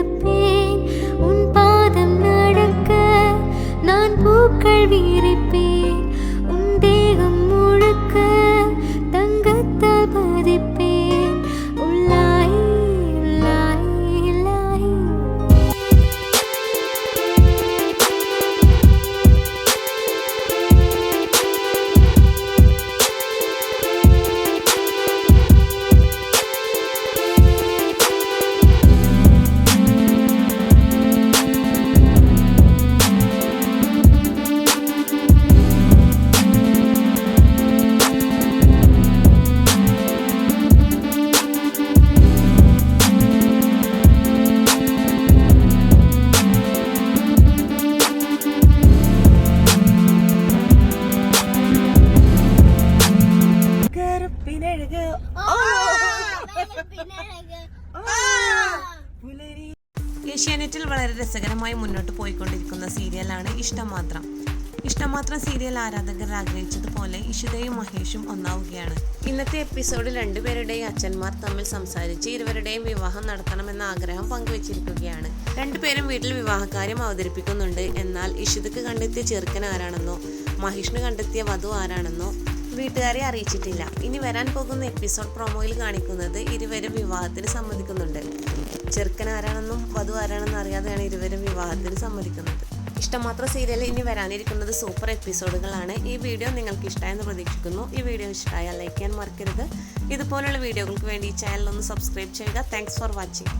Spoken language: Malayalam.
நடப்பேன் ഏഷ്യാനെറ്റിൽ വളരെ രസകരമായി മുന്നോട്ട് പോയിക്കൊണ്ടിരിക്കുന്ന സീരിയലാണ് ഇഷ്ടമാത്രം ഇഷ്ടമാത്രം ഇഷ്ടം സീരിയൽ ആരാധകർ ആഗ്രഹിച്ചതുപോലെ ഇഷിതയും മഹേഷും ഒന്നാവുകയാണ്. ഇന്നത്തെ എപ്പിസോഡിൽ രണ്ടുപേരുടെയും അച്ഛന്മാർ തമ്മിൽ സംസാരിച്ച് ഇരുവരുടെയും വിവാഹം നടത്തണമെന്ന ആഗ്രഹം പങ്കുവച്ചിരിക്കുകയാണ്. രണ്ടുപേരും വീട്ടിൽ വിവാഹകാര്യം അവതരിപ്പിക്കുന്നുണ്ട്. എന്നാൽ ഇഷിതക്ക് കണ്ടെത്തിയ ചെറുക്കൻ ആരാണെന്നോ മഹേഷിന് കണ്ടെത്തിയ വധു ആരാണെന്നോ വീട്ടുകാരെ അറിയിച്ചിട്ടില്ല. ഇനി വരാൻ പോകുന്ന എപ്പിസോഡ് പ്രൊമോയിൽ കാണിക്കുന്നത് ഇരുവരും വിവാഹത്തിന് സമ്മതിക്കുന്നുണ്ട്. ചെറുക്കൻ ആരാണെന്നും വധു ആരാണെന്നും അറിയാതെയാണ് ഇരുവരും വിവാഹത്തിന് സമ്മതിക്കുന്നത്. ഇഷ്ടമാത്ര സീരിയൽ ഇനി വരാനിരിക്കുന്നത് സൂപ്പർ എപ്പിസോഡുകളാണ് ഈ വീഡിയോ നിങ്ങൾക്ക് ഇഷ്ടമായെന്ന് പ്രതീക്ഷിക്കുന്നു. ഈ വീഡിയോ ഇഷ്ടമായാൽ ലൈക്ക് ചെയ്യാൻ മറക്കരുത്. ഇതുപോലുള്ള വീഡിയോകൾക്ക് വേണ്ടി ഈ ചാനൽ ഒന്ന് സബ്സ്ക്രൈബ് ചെയ്യുക. Thanks for watching